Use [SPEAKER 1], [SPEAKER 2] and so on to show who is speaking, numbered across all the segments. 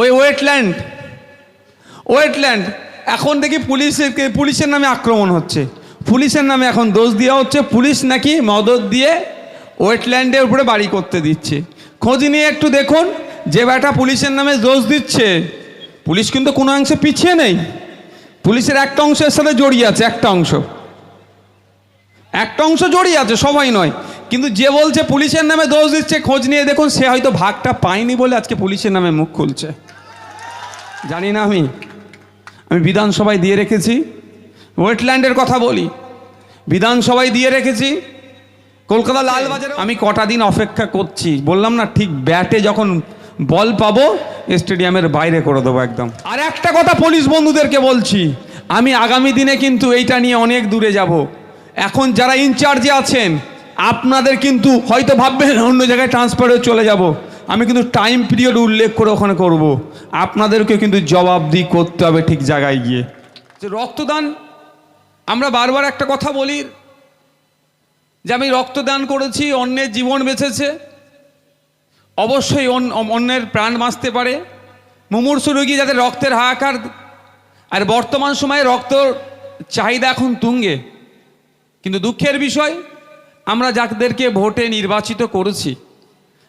[SPEAKER 1] ওই wetland wetland, এখন দেখি পুলিশের পুলিশের নামে আক্রমণ হচ্ছে। পুলিশের নামে এখন দোষ দেওয়া হচ্ছে, পুলিশ নাকি মদত দিয়ে ওয়েটল্যান্ডের উপরে বাড়ি করতে দিচ্ছে। খোঁজ নিয়ে একটু দেখুন, যে ব্যাটা পুলিশের নামে দোষ দিচ্ছে। পুলিশ কিন্তু কোনো অংশে পিছিয়ে নেই। পুলিশের একটা অংশের সাথে জড়িয়ে আছে, একটা অংশ। একটা অংশ জড়িয়ে আছে, সবাই নয়। কিন্তু যে বলছে পুলিশের নামে দোষ দিচ্ছে, খোঁজ নিয়ে দেখুন, সে হয়তো ভাগটা পায়নি বলে আজকে পুলিশের নামে মুখ খুলছে। জানি না আমি। আমি বিধানসভায় দিয়ে রেখেছি। ওয়েটল্যান্ডের কথা বলি। বিধানসভায় দিয়ে রেখেছি। কলকাতা লালবাজারে আমি কটা দিন অপেক্ষা করছি। বললাম না, ঠিক ব্যাটে যখন বল পাবো স্টেডিয়ামের বাইরে করে দেবো একদম। আর একটা কথা পুলিশ বন্ধুদেরকে বলছি। আমি আগামী দিনে কিন্তু এইটা নিয়ে অনেক দূরে যাব। এখন যারা ইনচার্জে আছেন, আপনাদের কিন্তু হয়তো ভাববেন, অন্য জায়গায় ট্রান্সফার হয়ে চলে যাব। আমি কিন্তু টাইম পিরিয়ড উল্লেখ করে ওখানে করব। আপনাদেরকে কিন্তু জবাবদি করতে হবে ঠিক জায়গায় গিয়ে। যে রক্তদান, আমরা বারবার একটা কথা বলি যে আমি রক্তদান করেছি, অন্যের জীবন বেঁচেছে। অবশ্যই অন- অন্যের প্রাণ বাঁচতে পারে। মুমূর্ষু রোগী যাদের রক্তের হাহাকার, আর বর্তমান সময়ে রক্ত চাহিদা এখন তুঙ্গে। কিন্তু দুঃখের বিষয়, আমরা যাদেরকে ভোটে নির্বাচিত করেছি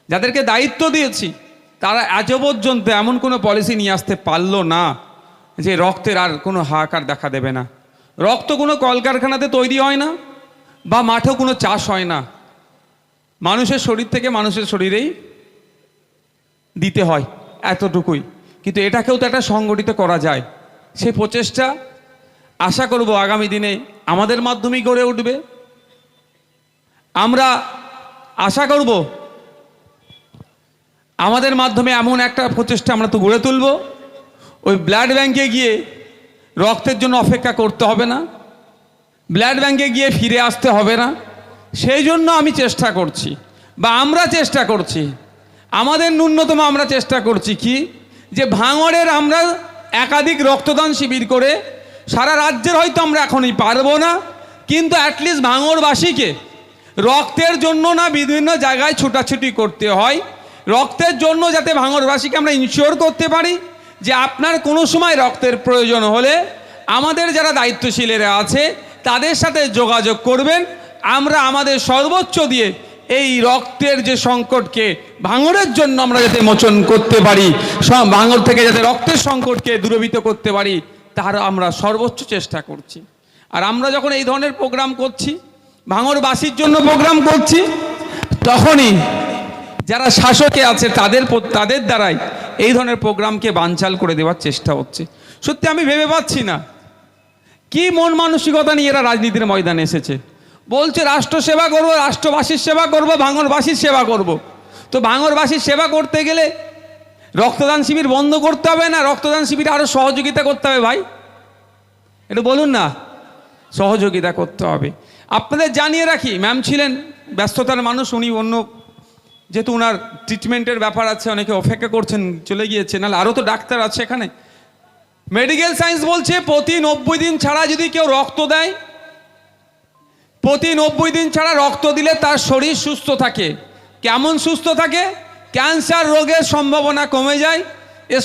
[SPEAKER 1] যাদেরকে দায়িত্ব দিয়েছি, তারা আজ পর্যন্ত এমন কোনো পলিসি নিয়ে আসতে পারল না যে রক্তের আর কোনো হাহাকার দেখা দেবে না। রক্ত কোনো কলকারখানাতে তৈরি হয় না বা মাঠেও কোনো চাষ হয় না। মানুষের শরীর থেকে মানুষের শরীরেই দিতে হয় এতটুকুই। কিন্তু এটাকেও তো একটা সংগঠিত করা যায়। সেই প্রচেষ্টা আশা করব আগামী দিনে আমাদের মাধ্যমেই গড়ে উঠবে। আমরা আশা করব আমাদের মাধ্যমে এমন একটা প্রচেষ্টা আমরা তো গড়ে তুলব। ওই ব্লাড ব্যাংকে গিয়ে রক্তের জন্য অপেক্ষা করতে হবে না। ব্লাড ব্যাংকে গিয়ে ফিরে আসতে হবে না। সেই জন্য আমি চেষ্টা করছি বা আমরা চেষ্টা করছি। আমাদের ন্যূনতম আমরা চেষ্টা করছি কি? যে ভাঙড়ের আমরা একাধিক রক্তদান শিবির করে সারা রাজ্যের হয়তো আমরা এখনই পারব না, কিন্তু অ্যাটলিস্ট ভাঙড়বাসীকে রক্তের জন্য না বিভিন্ন জায়গায় ছুটাছুটি করতে হয়। রক্তের জন্য যাতে ভাঙড়বাসীকে আমরা ইনশিওর করতে পারি যে আপনার কোনো সময় রক্তের প্রয়োজন হলে আমাদের যারা দায়িত্বশীলেরা আছে, তাদের সাথে যোগাযোগ করবেন। আমরা আমাদের সর্বোচ্চ দিয়ে এই রক্তের যে সংকটকে ভাঙরের জন্য আমরা যাতে মোচন করতে পারি ভাঙড় থেকে যাতে রক্তের সংকটকে দূরীভূত করতে পারি, তার আমরা সর্বোচ্চ চেষ্টা করছি। আর আমরা যখন এই ধরনের প্রোগ্রাম করছি ভাঙড়বাসীর জন্য প্রোগ্রাম করছি, তখনই যারা শাসকে আছে, তাদের তাদের দ্বারাই এই ধরনের প্রোগ্রামকে বানচাল করে দেওয়ার চেষ্টা হচ্ছে। সত্যি আমি ভেবে পাচ্ছি না। কি মন মানসিকতা নিয়ে এরা রাজনীতির ময়দানে এসেছে। বলছে, রাষ্ট্র সেবা করব, রাষ্ট্রবাসীর সেবা করব ভাঙরবাসীর সেবা করব। তো ভাঙরবাসীর সেবা করতে গেলে রক্তদান শিবির বন্ধ করতে হবে না? রক্তদান শিবির আরও সহযোগিতা করতে হবে ভাই? একটু বলুন না। সহযোগিতা করতে হবে। আপনাদের জানিয়ে রাখি, ম্যাম ছিলেন ব্যস্ততার মানুষ, উনি অন্য যেহেতু ওনার ট্রিটমেন্টের ব্যাপার আছে, অনেকে অপেক্ষা করছেন, চলে গিয়েছে। নাহলে আরও তো ডাক্তার আছে এখানে। মেডিকেল সায়েন্স বলছে, প্রতি নব্বই দিন ছাড়া যদি কেউ রক্ত দেয়, প্রতি নব্বই দিন ছাড়া রক্ত দিলে তার শরীর সুস্থ থাকে। কেমন সুস্থ থাকে? ক্যান্সার রোগের সম্ভাবনা কমে যায়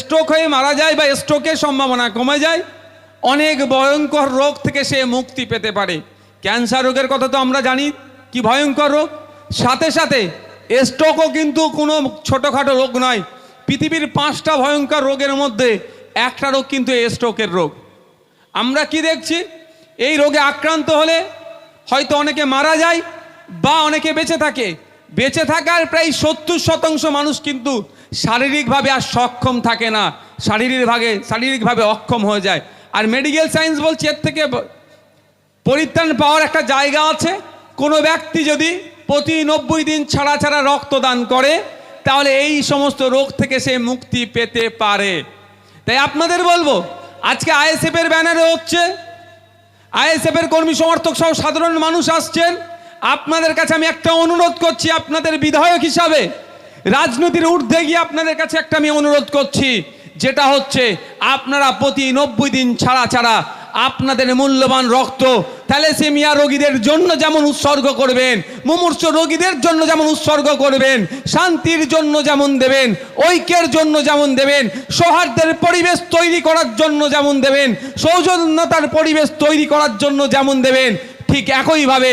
[SPEAKER 1] স্ট্রোক হয়ে মারা যায় বা স্ট্রোকের সম্ভাবনা কমে যায়, অনেক ভয়ঙ্কর রোগ থেকে সে মুক্তি পেতে পারে। ক্যান্সার রোগের কথা তো আমরা জানি, কি ভয়ঙ্কর রোগ? সাথে সাথে স্ট্রোকও কিন্তু কোনো ছোটোখাটো রোগ নয়। পৃথিবীর পাঁচটা ভয়ঙ্কর রোগের মধ্যে একটা রোগ কিন্তু স্ট্রোকের রোগ। আমরা কি দেখছি? এই রোগে আক্রান্ত হলে হয়তো অনেকে মারা যায় বা অনেকে বেঁচে থাকে। বেঁচে থাকার প্রায় সত্তর শতাংশ মানুষ কিন্তু শারীরিকভাবে আর সক্ষম থাকে না। শারীরিকভাবে শারীরিকভাবে অক্ষম হয়ে যায়। আর মেডিকেল সায়েন্স বলছে, এর থেকে পরিত্রাণ পাওয়ার একটা জায়গা আছে। কোনো ব্যক্তি যদি প্রতি নব্বই দিন ছাড়া ছাড়া রক্তদান করে, তাহলে এই সমস্ত রোগ থেকে সে মুক্তি পেতে পারে। তাই আপনাদের বলব, আজকে আইএসএফ এর ব্যানারে হচ্ছে, আইএসএফ এর কর্মী সমর্থক সহ সাধারণ মানুষ আসছেন। আপনাদের কাছে আমি একটা অনুরোধ করছি আপনাদের বিধায়ক হিসাবে, রাজনীতির ঊর্ধ্বে গিয়ে আপনাদের কাছে একটা আমি অনুরোধ করছি, যেটা হচ্ছে আপনারা প্রতি নব্বই দিন ছাড়া ছাড়া আপনাদের মূল্যবান রক্ত থ্যালেসেমিয়া রোগীদের জন্য যেমন উৎসর্গ করবেন, মুমূর্ষ রোগীদের জন্য যেমন উৎসর্গ করবেন, শান্তির জন্য যেমন দেবেন, ঐক্যের জন্য যেমন দেবেন, সৌহার্দ্যের পরিবেশ তৈরি করার জন্য যেমন দেবেন, সৌজন্যতার পরিবেশ তৈরি করার জন্য যেমন দেবেন, ঠিক একইভাবে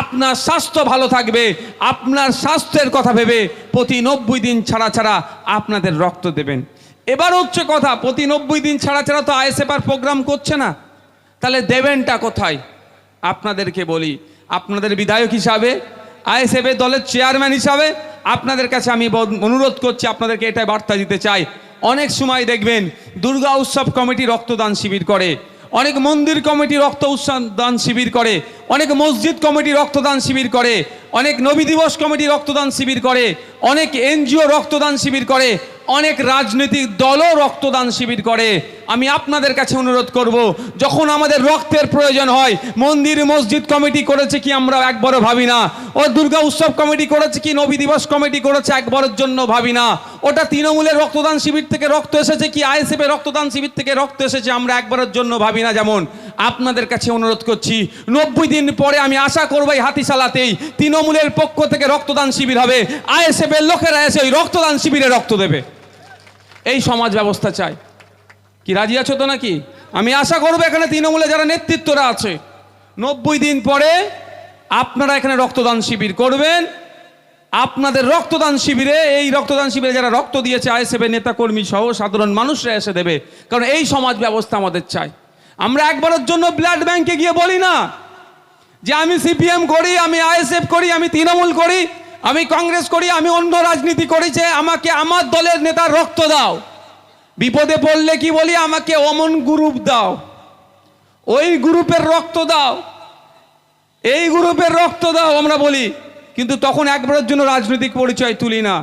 [SPEAKER 1] আপনার স্বাস্থ্য ভালো থাকবে, আপনার স্বাস্থ্যের কথা ভেবে প্রতি নব্বই দিন ছাড়া ছাড়া আপনাদের রক্ত দেবেন। এবার হচ্ছে কথা, প্রতি নব্বই দিন ছাড়া ছাড়া তো আইএসএফআর প্রোগ্রাম করছে না। তাহলে দেবেনটা কোথায়? আপনাদেরকে বলি, আপনাদের বিধায়ক হিসাবে আইএসএফের দলের চেয়ারম্যান হিসাবে আপনাদের কাছে আমি অনুরোধ করছি, আপনাদেরকে এটাই বার্তা দিতে চাই। অনেক সময় দেখবেন, দুর্গা উৎসব কমিটি রক্তদান শিবির করে। অনেক মন্দির কমিটি রক্ত দান শিবির করে, অনেক মসজিদ কমিটি রক্তদান শিবির করে, অনেক নবী দিবস কমিটি রক্তদান শিবির করে, অনেক এনজিও রক্তদান শিবির করে, অনেক রাজনৈতিক দলও রক্তদান শিবির করে। আমি আপনাদের কাছে অনুরোধ করব, যখন আমাদের রক্তের প্রয়োজন হয়, মন্দির মসজিদ কমিটি করেছে কি আমরা একবারও ভাবি না ও দুর্গা উৎসব কমিটি করেছে কি নবী দিবস কমিটি করেছে একবারের জন্য ভাবি না ওটা তৃণমূলের রক্তদান শিবির থেকে রক্ত এসেছে কি আইএসএফ এর রক্তদান শিবির থেকে রক্ত এসেছে আমরা একবারের জন্য ভাবি না যেমন। আপনাদের কাছে অনুরোধ করছি, নব্বই দিন পরে আমি আশা করব এই হাতিশালাতেই তৃণমূলের পক্ষ থেকে রক্তদান শিবির হবে আইএসএফ এর লোকেরা এসে ওই রক্তদান শিবিরে রক্ত দেবে। এই সমাজ ব্যবস্থা চাই। কি রাজি আছো তো নাকি? আমি আশা করব এখানে তৃণমূলে যারা নেতৃত্বরা আছে, নব্বই দিন পরে আপনারা এখানে রক্তদান শিবির করবেন আপনাদের রক্তদান শিবিরে, এই রক্তদান শিবিরে যারা রক্ত দিয়েছে আইএসএফ নেতা কর্মী সহ সাধারণ মানুষরা এসে দেবে। কারণ এই সমাজ ব্যবস্থা আমাদের চাই আমরা একবারের জন্য ব্লাড ব্যাংকে গিয়ে বলি না যে আমি সিপিএম করি, আমি আইএসএফ করি, আমি তৃণমূল করি, আমি কংগ্রেস করি, আমি অন্য রাজনীতি করি যে আমাকে আমার দলের নেতার রক্ত দাও। বিপদে পড়লে কি বলি? আমাকে অমন গ্রুপ দাও। ওই গ্রুপের রক্ত দাও। এই গ্রুপের রক্ত দাও, আমরা বলি। কিন্তু তখন একবারের জন্য রাজনৈতিক পরিচয় তুলি না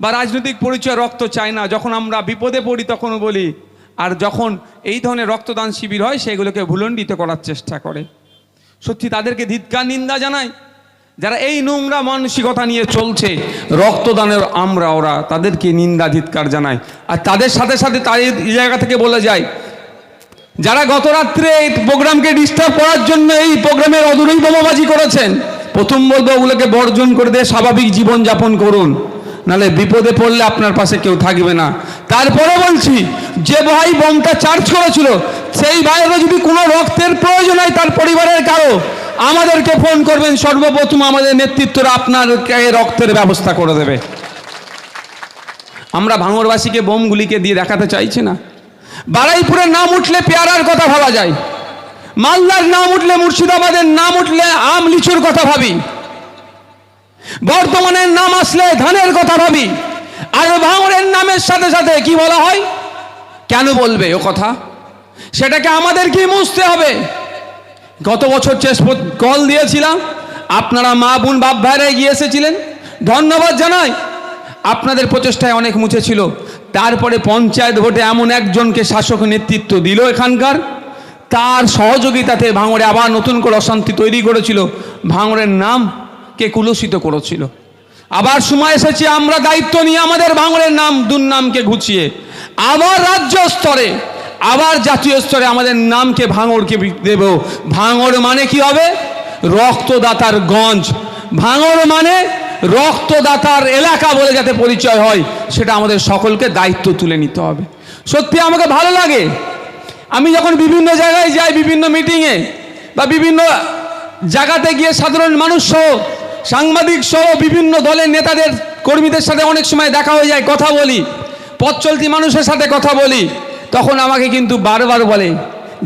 [SPEAKER 1] বা রাজনৈতিক পরিচয় রক্ত চাই না। যখন আমরা বিপদে পড়ি তখন বলি, আর যখন এই ধরনের রক্তদান শিবির হয়, সেগুলোকে ভুলণ্ডিত করার চেষ্টা করে। সত্যি তাদেরকে ধিৎকার, নিন্দা জানাই, যারা এই নোংরা মানসিকতা নিয়ে চলছে, রক্তদানের আমরা ওরা, তাদেরকে নিন্দা, ধিৎকার জানাই। আর তাদের সাথে সাথে তাদের জায়গা থেকে বলে যায়, যারা গত রাত্রে এই প্রোগ্রামকে ডিস্টার্ব করার জন্য এই প্রোগ্রামের অদূরেই বোমাবাজি করেছেন প্রথম বলব ওগুলোকে বর্জন করে দিয়ে স্বাভাবিক জীবন যাপন করুন। নালে বিপদে পড়লে আপনার পাশে কেউ থাকবে না। তারপরে বলছি, যে ভাই বোমটা চার্জ করেছিল, সেই ভাইয়েরও যদি কোনো রক্তের প্রয়োজন হয় তার পরিবারের কারও, আমাদেরকে ফোন করবেন। সর্বপ্রথম আমাদের নেতৃত্বরা আপনারকে রক্তের ব্যবস্থা করে দেবে। আমরা ভাঙরবাসীকে বোমগুলিকে দিয়ে দেখাতে চাইছি না। বারাইপুরের নাম উঠলে পেয়ারার কথা ভাবা যায়। মালদার নাম উঠলে মুর্শিদাবাদের নাম উঠলে আম লিচুর কথা ভাবি। বর্তমানের নাম আসলে ধানের কথা ভাবি। আর ভাঙরের নামের সাথে সাথে কি বলা হয়? কেন বলবে ও কথা? সেটাকে আমাদেরকে মুছতে হবে। গত বছর চেস কল দিয়েছিলাম। আপনারা মা, বোন, বাপ ভাইরাই গিয়ে এসেছিলেন। ধন্যবাদ জানাই। আপনাদের প্রচেষ্টায় অনেক মুছেছিল। তারপরে পঞ্চায়েত ভোটে এমন একজনকে শাসক নেতৃত্ব দিল এখানকার। তার সহযোগিতাতে ভাঙড়ে আবার নতুন করে অশান্তি তৈরি করেছিল। ভাঙড়ের নামকে কুলসিত করেছিল। আবার সময় এসেছে, আমরা দায়িত্ব নিয়ে আমাদের ভাঙড়ের নাম দুর্নামকে ঘুচিয়ে, আবার রাজ্য স্তরে, আবার জাতীয় স্তরে আমাদের নামকে ভাঙড়কে দেব। ভাঙড় মানে কি হবে? রক্তদাতার গঞ্জ। ভাঙড় মানে রক্তদাতার এলাকা বলে যাতে পরিচয় হয়, সেটা আমাদের সকলকে দায়িত্ব তুলে নিতে হবে। সত্যি আমাকে ভালো লাগে আমি যখন বিভিন্ন জায়গায় যাই, বিভিন্ন মিটিংয়ে বা বিভিন্ন জায়গাতে গিয়ে সাধারণ মানুষ সহ, সাংবাদিক সহ বিভিন্ন দলের নেতাদের, কর্মীদের সাথে অনেক সময় দেখা হয়ে যায়, কথা বলি, পথ চলতি মানুষের সাথে কথা বলি, তখন আমাকে কিন্তু বারবার বলে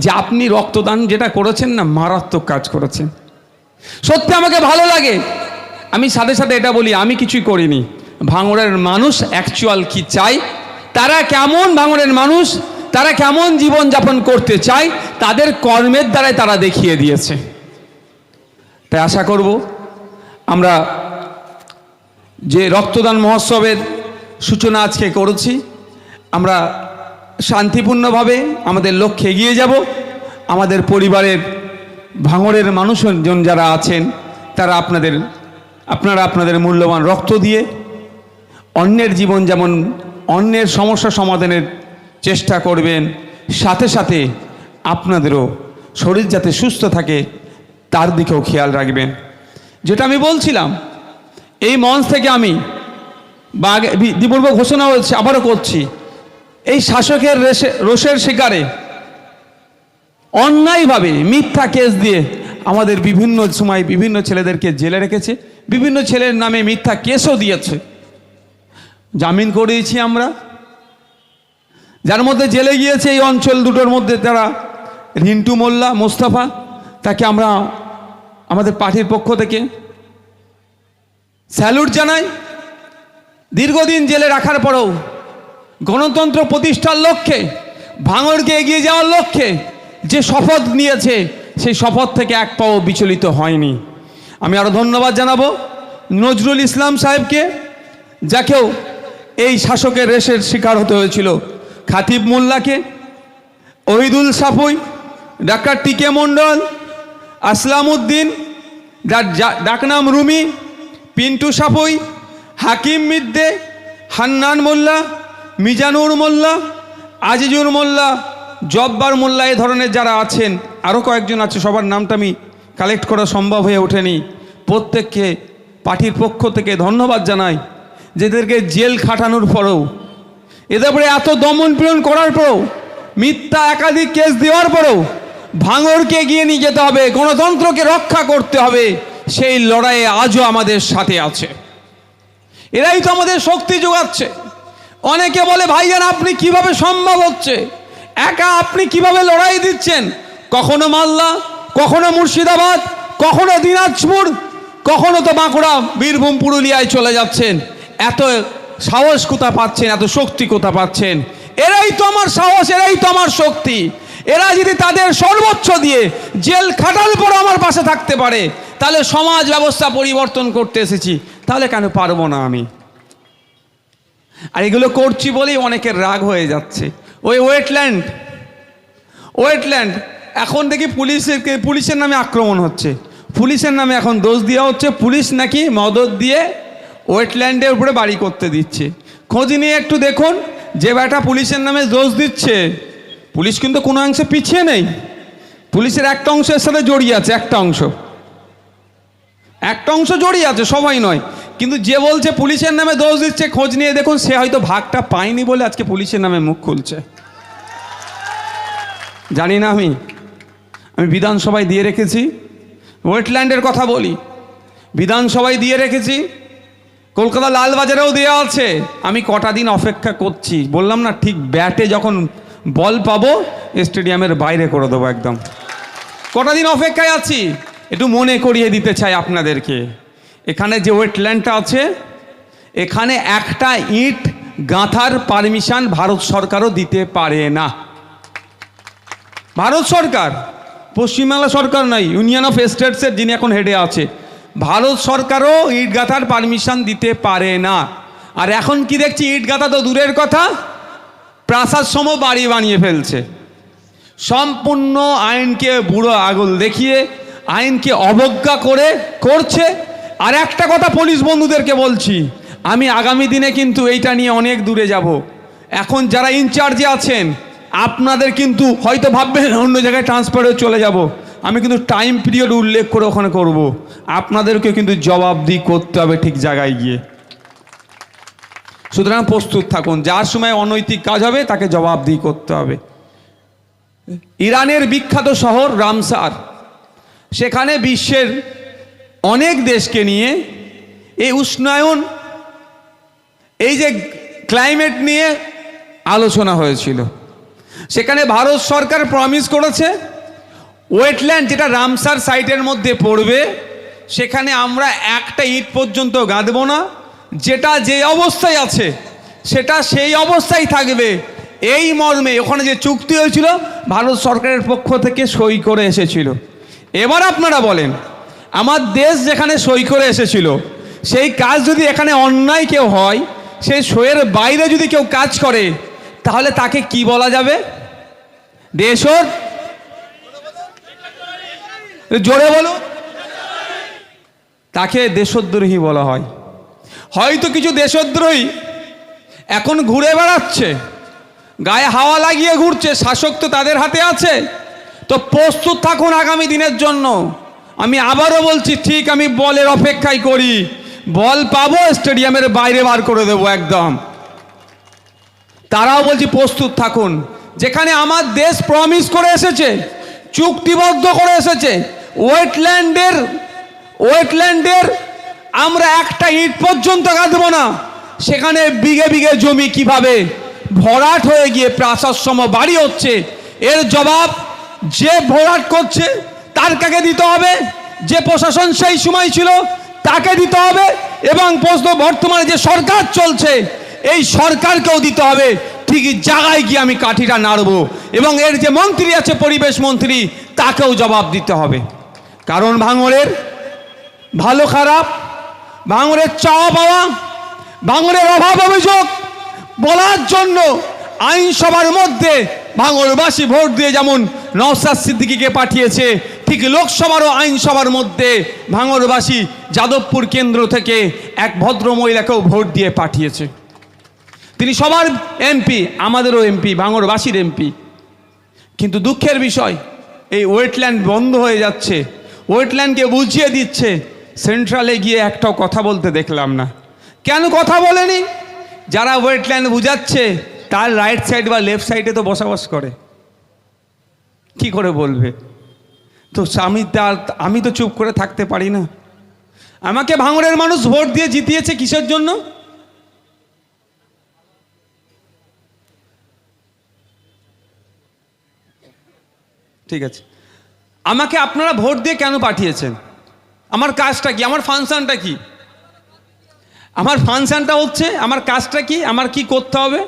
[SPEAKER 1] যে আপনি রক্তদান যেটা করেছেন না, মারাত্মক কাজ করেছেন। সত্যি আমাকে ভালো লাগে। আমি সাথে সাথে এটা বলি, আমি কিছুই করিনি। ভাঙড়ের মানুষ অ্যাকচুয়াল কি চাই, তারা কেমন ভাঙড়ের মানুষ তারা কেমন জীবন যাপন করতে চায়, তাদের কর্মের দ্বারাই তারা দেখিয়ে দিয়েছে। তাই আশা করব আমরা যে রক্তদান মহোৎসবের সূচনা আজকে করেছি, আমরা শান্তিপূর্ণভাবে আমাদের লক্ষ্যে এগিয়ে যাব। আমাদের পরিবারের ভাঙরের মানুষজন যারা আছেন, তারা আপনাদের, আপনারা আপনাদের মূল্যবান রক্ত দিয়ে অন্যের জীবন যেমন অন্যের সমস্যা সমাধানের চেষ্টা করবেন। সাথে সাথে আপনাদেরও শরীর যাতে সুস্থ থাকে, তার দিকেও খেয়াল রাখবেন। যেটা আমি বলছিলাম, এই মঞ্চ থেকে আমি বা আগে দিপূর্ব ঘোষণা হচ্ছে, আবারও করছি। এই শাসকের রেশে রোষের শিকারে অন্যায়ভাবে মিথ্যা কেস দিয়ে আমাদের বিভিন্ন সময় বিভিন্ন ছেলেদেরকে জেলে রেখেছে, বিভিন্ন ছেলের নামে মিথ্যা কেসও দিয়েছে। জামিন করিয়েছি আমরা। যার মধ্যে জেলে গিয়েছে এই অঞ্চল দুটোর মধ্যে তারা রিন্টু মোল্লা, মোস্তফা, তাকে আমরা আমাদের পার্টির পক্ষ থেকে স্যালুট জানাই। দীর্ঘদিন জেলে রাখার পরেও গণতন্ত্র প্রতিষ্ঠার লক্ষ্যে, ভাঙড়কে এগিয়ে যাওয়ার লক্ষ্যে যে শপথ নিয়েছে, সেই শপথ থেকে এক পাও বিচলিত হয়নি। আমি আরও ধন্যবাদ জানাব নজরুল ইসলাম সাহেবকে, যাকেও এই শাসকের রেশের শিকার হতে হয়েছিল। খাতিব মোল্লাকে, Wahidul Safui, doctor T K Mondal Aslam Uddin যার যা- ডাকনাম রুমি, পিন্টু সাফুই, হাকিম মিদ্দে, হান্নান মোল্লা, মিজানুর মোল্লা, আজিজুর মোল্লা, জব্বার মোল্লা এ ধরনের যারা আছেন আরও কয়েকজন আছে, সবার নামটা আমি কালেক্ট করা সম্ভব হয়ে ওঠেনি। প্রত্যেককে, পার্টির পক্ষ থেকে ধন্যবাদ জানাই। যেদেরকে জেল খাটানোর পরেও এদের এত দমন পীড়ন করার পরেও, মিথ্যা একাধিক কেস দেওয়ার পরেও ভাঙরকে এগিয়ে নিয়ে যেতে হবে, গণতন্ত্রকে রক্ষা করতে হবে, সেই লড়াইয়ে আজও আমাদের সাথে আছে। এরাই তো আমাদের শক্তি যোগাচ্ছে। অনেকে বলে ভাইজান আপনি কীভাবে সম্ভব হচ্ছে? একা আপনি কীভাবে লড়াই দিচ্ছেন? কখনো মালদা, কখনো মুর্শিদাবাদ, কখনো দিনাজপুর, কখনো তো বাঁকুড়া, বীরভূম, পুরুলিয়ায় চলে যাচ্ছেন। এত সাহস কোথা পাচ্ছেন? এত শক্তি কোথা পাচ্ছেন? এরাই তো আমার সাহস, এরাই তো আমার শক্তি। এরা যদি তাদের সর্বোচ্চ দিয়ে জেল খাটাল পর আমার পাশে থাকতে পারে, তাহলে সমাজ ব্যবস্থা পরিবর্তন করতে এসেছি, তাহলে কেন পারব না আমি? আর এগুলো করছি বলেই অনেকের রাগ হয়ে যাচ্ছে। ওই ওয়েটল্যান্ড ওয়েটল্যান্ড, এখন দেখি পুলিশের পুলিশের নামে আক্রমণ হচ্ছে। পুলিশের নামে এখন দোষ দেওয়া হচ্ছে। পুলিশ নাকি মদত দিয়ে ওয়েটল্যান্ডের উপরে বাড়ি করতে দিচ্ছে। খোঁজ নিয়ে একটু দেখুন, যে বেটা পুলিশের নামে দোষ দিচ্ছে। পুলিশ কিন্তু কোনো অংশে পিছিয়ে নেই। পুলিশের একটা অংশের সাথে জড়িয়ে আছে, একটা অংশ। একটা অংশ জড়িয়ে আছে, সবাই নয়। কিন্তু যে বলছে পুলিশের নামে দোষ দিচ্ছে, খোঁজ নিয়ে দেখুন, সে হয়তো ভাগটা পায়নি বলে আজকে পুলিশের নামে মুখ খুলছে। জানি না আমি। আমি বিধানসভায় দিয়ে রেখেছি। ওয়েটল্যান্ডের কথা বলি। বিধানসভায় দিয়ে রেখেছি। কলকাতা লালবাজারেও দেওয়া আছে। আমি কটা দিন অপেক্ষা করছি। বললাম না, ঠিক ব্যাটে যখন বল পাবো স্টেডিয়ামের বাইরে করে দেবো একদম। কটা দিন অপেক্ষায় আছি। একটু মনে করিয়ে দিতে চাই আপনাদেরকে। এখানে যে ওয়েটল্যান্ডটা আছে, এখানে একটা ইট গাঁথার পারমিশন ভারত সরকারও দিতে পারে না। ভারত সরকার, পশ্চিমবাংলা সরকার নয় ইউনিয়ন অফ স্টেটসের যিনি এখন হেডে আছে ভারত সরকারও ইট গাঁথার পারমিশন দিতে পারে না। আর এখন কি দেখছি ইট গাঁথা তো দূরের কথা? প্রাসাদ সম বাড়ি বানিয়ে ফেলছে। সম্পূর্ণ আইনকে বুড়ো আগুল দেখিয়ে, আইনকে অবজ্ঞা করে করছে। আর একটা কথা পুলিশ বন্ধুদেরকে বলছি, আমি আগামী দিনে কিন্তু এইটা নিয়ে অনেক দূরে যাব। এখন যারা ইনচার্জে আছেন, আপনাদের কিন্তু হয়তো ভাববেন, অন্য জায়গায় ট্রান্সফার হয়ে চলে যাব। আমি কিন্তু টাইম পিরিয়ড উল্লেখ করে ওখানে করব। আপনাদেরকে কিন্তু জবাবদিহি করতে হবে ঠিক জায়গায় গিয়ে। সুতরাং প্রস্তুত থাকুন, যার সময় অনৈতিক কাজ হবে, তাকে জবাবদিহি করতে হবে। ইরানের বিখ্যাত শহর রামসার। সেখানে বিশ্বের অনেক দেশকে নিয়ে এই উষ্ণায়ন, এই যে ক্লাইমেট নিয়ে আলোচনা হয়েছিল। সেখানে ভারত সরকার প্রমিস করেছে ওয়েটল্যান্ড যেটা রামসার সাইটের মধ্যে পড়বে, সেখানে আমরা একটা ইট পর্যন্ত গাঁদব না। যেটা যে অবস্থায় আছে, সেটা সেই অবস্থায় থাকবে। এই মর্মে ওখানে যে চুক্তি হয়েছিল, ভারত সরকারের পক্ষ থেকে সই করে এসেছিল। এবার আপনারা বলেন, আমার দেশ যেখানে সই করে এসেছিল, সেই কাজ যদি এখানে অন্যায় কেউ হয়, সেই সইয়ের বাইরে যদি কেউ কাজ করে, তাহলে তাকে কি বলা যাবে? দেশর জোরে বলো। তাকে দেশদ্রোহী বলা হয়। হয়তো কিছু দেশদ্রোহী এখন ঘুরে বেড়াচ্ছে, গায়ে হাওয়া লাগিয়ে ঘুরছে, শাসক তো তাদের হাতে আছে। তো প্রস্তুত থাকুন আগামী দিনের জন্য। আমি আবারও বলছি, ঠিক আমি বলের অপেক্ষাই করি। বল পাবো, স্টেডিয়ামের বাইরে বার করে দেবো একদম। তারাও বলছি, প্রস্তুত থাকুন। যেখানে আমার দেশ প্রমিস করে এসেছে, চুক্তিবদ্ধ করে এসেছে ওয়েটল্যান্ডের ওয়েটল্যান্ডের আমরা একটা ইট পর্যন্ত গাঁথব না। সেখানে বিঘে বিঘে জমি কীভাবে ভরাট হয়ে গিয়ে প্রাসাদ বাড়ি হচ্ছে, এর জবাব যে ভরাট করছে তার কাকে দিতে হবে? যে প্রশাসন সেই সময় ছিল তাকে দিতে হবে এবং প্রশ্ন বর্তমানে যে সরকার চলছে, এই সরকারকেও দিতে হবে। ঠিকই জায়গায় গিয়ে আমি কাঠিটা নাড়ব এবং এর যে মন্ত্রী আছে, পরিবেশ মন্ত্রী, তাকেও জবাব দিতে হবে। কারণ ভাঙরের ভালো খারাপ, ভাঙরের চাওয়া পাওয়া ভাঙড়ের অভাব অভিযোগ বলার জন্য আইনসভার মধ্যে ভাঙরবাসী ভোট দিয়ে যেমন নওসাদ সিদ্দিকিকে পাঠিয়েছে, ঠিক লোকসভারও আইনসভার মধ্যে ভাঙরবাসী যাদবপুর কেন্দ্র থেকে এক ভদ্র মহিলাকেও ভোট দিয়ে পাঠিয়েছে। তিনি সবার এমপি, আমাদেরও এমপি ভাঙড়বাসীর এমপি। কিন্তু দুঃখের বিষয়, এই ওয়েটল্যান্ড বন্ধ হয়ে যাচ্ছে। ওয়েটল্যান্ডকে বুঝিয়ে দিচ্ছে। সেন্ট্রালে গিয়ে একটাও কথা বলতে দেখলাম না। কেন কথা বলেনি? যারা ওয়েটল্যান্ড বুঝাচ্ছে, তার রাইট সাইড বা লেফট সাইডে তো বসবাস করে। কি করে বলবে? তো আমি তার আমি তো চুপ করে থাকতে পারি না। আমাকে ভাঙড়ের মানুষ ভোট দিয়ে জিতিয়েছে কিসের জন্য? ঠিক আছে। আমাকে আপনারা ভোট দিয়ে কেন পাঠিয়েছেন? আমার কাজটা কি? আমার ফাংশনটা কি? আমার ফাংশনটা হচ্ছে, আমার কাজটা কি? আমার কি করতে হবে?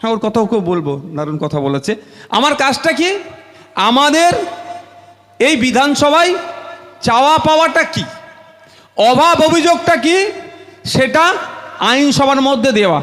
[SPEAKER 1] হ্যাঁ ওর কথাও কেউ বলব দারুণ কথা বলেছে। আমার কাজটা কি? আমাদের এই বিধানসভায় চাওয়া পাওয়াটা কি? অভাব অভিযোগটা কি? সেটা আইনসভার মধ্যে দেওয়া।